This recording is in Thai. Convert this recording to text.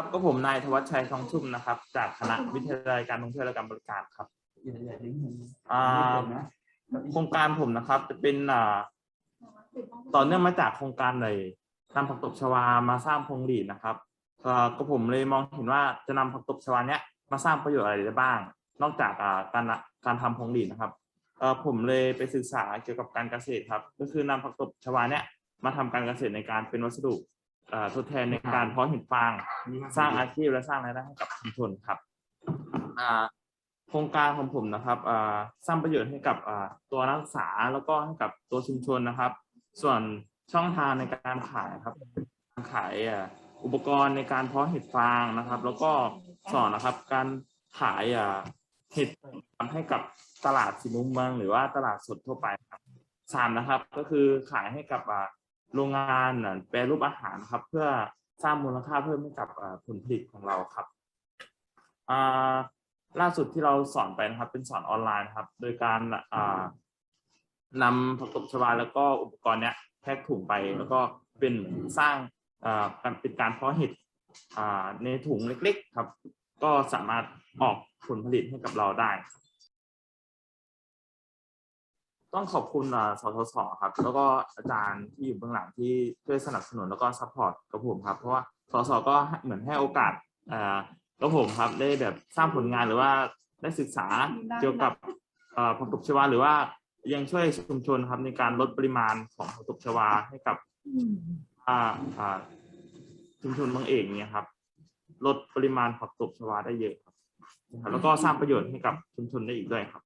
ครับก็ผมนายธวัชชัยทองชุ่มนะครับ จากคณะวิทยาลัยการท่องเที่ยวและการบริการครับอย่าอย่าดิ้งมันอ่านะโครงการผมนะครับ จะเป็นอ่าต่อเนื่องมาจากโครงการเลยนำผักตบชวามาสร้างพงหลีดนะครับเออก็ผมเลยมองเห็นว่าจะนำผักตบชวาเนี้ยมาสร้างประโยชน์อะไรได้บ้าง นอกจากอ่าการการทำพงหลีดนะครับเออผมเลยไปศึกษาเกี่ยวกับการเกษตรครับ ก็คือนำผักตบชวาเนี้ยมาทำการเกษตรในการเป็นวัสดุ ทดแทนในการเพาะเห็ดฟางสร้างอาชีพและสร้างรายได้ให้กับชุมชนครับอ่าโครงการของผมนะครับอ่าสร้างประโยชน์ให้กับอ่าตัวนักศึกษาแล้วก็ให้กับตัวชุมชนนะครับ ส่วนช่องทางในการขายครับการขายอ่าอุปกรณ์ในการเพาะเห็ดฟางนะครับ แล้วก็สอนนะครับการขายอ่าเห็ดให้กับตลาดสิมุมเมืองหรือว่าตลาดสดทั่วไปครับสามนะครับ ก็คือขายให้กับอ่า โรงงานอะแปรรูปอาหารครับ เพื่อสร้างมูลค่าเพิ่มให้กับผลผลิตของเราครับล่าสุดที่เราสอนไปนะครับ เป็นสอนออนไลน์ครับ โดยการนำผักตบชวาแล้วก็อุปกรณ์เนี้ยแพ็คถุงไปแล้วก็เป็นสร้างการเป็นการเพาะเห็ดในถุงเล็ก ๆ ครับ ก็สามารถออกผลผลิตให้กับเราได้ ต้องขอบคุณอ่าสทศครับ แล้วก็อาจารย์ที่อยู่เบื้องหลังที่ช่วยสนับสนุนแล้วก็ซัพพอร์ตกับผมครับ เพราะว่าสทศก็ให้เหมือนให้โอกาสอ่ากับผมครับได้แบบสร้างผลงานหรือว่าได้ศึกษาเกี่ยวกับอ่าผักตบชวาหรือว่ายังช่วยชุมชนครับในการลดปริมาณของผักตบชวาให้กับอ่าอ่าชุมชนบางเอกเนี่ยครับ ลดปริมาณผักตบชวาได้เยอะครับนะครับแล้วก็สร้างประโยชน์ให้กับชุมชนได้อีกด้วยครับ